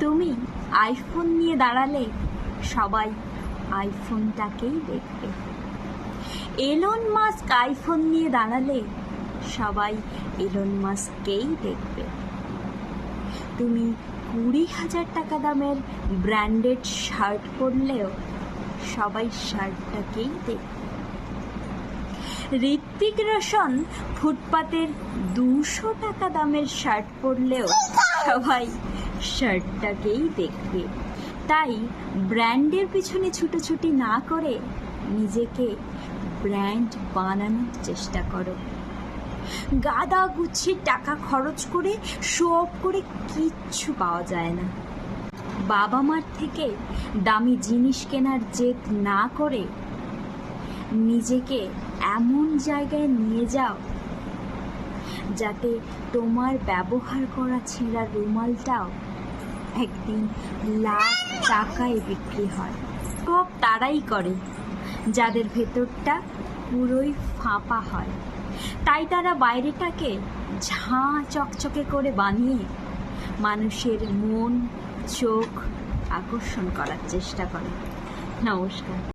তুমি আইফোন নিয়ে দাঁড়ালে সবাই আইফোনটাকেই দেখবে। এলন মাস্ক আইফোন নিয়ে দাঁড়ালে সবাই এলন মাস্ককেই দেখবে। তুমি কুড়ি হাজার টাকা দামের ব্র্যান্ডেড শার্ট পরলেও সবাই শার্টটাকেই দেখবে। ঋত্বিক রোশন ফুটপাতের দুশো টাকা দামের শার্ট পরলেও সবাই শার্টটাকেই দেখবে। তাই ব্র্যান্ডের পিছনে ছুটোছুটি না করে নিজেকে ব্র্যান্ড বানানোর চেষ্টা করো। গাদা গুছিয়ে টাকা খরচ করে শো অফ করে কিচ্ছু পাওয়া যায় না। বাবা মার থেকে দামি জিনিস কেনার জেদ না করে নিজেকে এমন জায়গায় নিয়ে যাও যাতে তোমার ব্যবহার করা ছেঁড়া রুমালটাও একদিন লাখ টাকায় বিক্রি হয়। সব তারাই করে, যাদের ভেতরটা পুরোই ফাঁপা হয়। তাই তারা বাইরেটাকে ঝাঁ চকচকে করে বানিয়ে মানুষের মন, চোখ আকর্ষণ করার চেষ্টা করে। নমস্কার।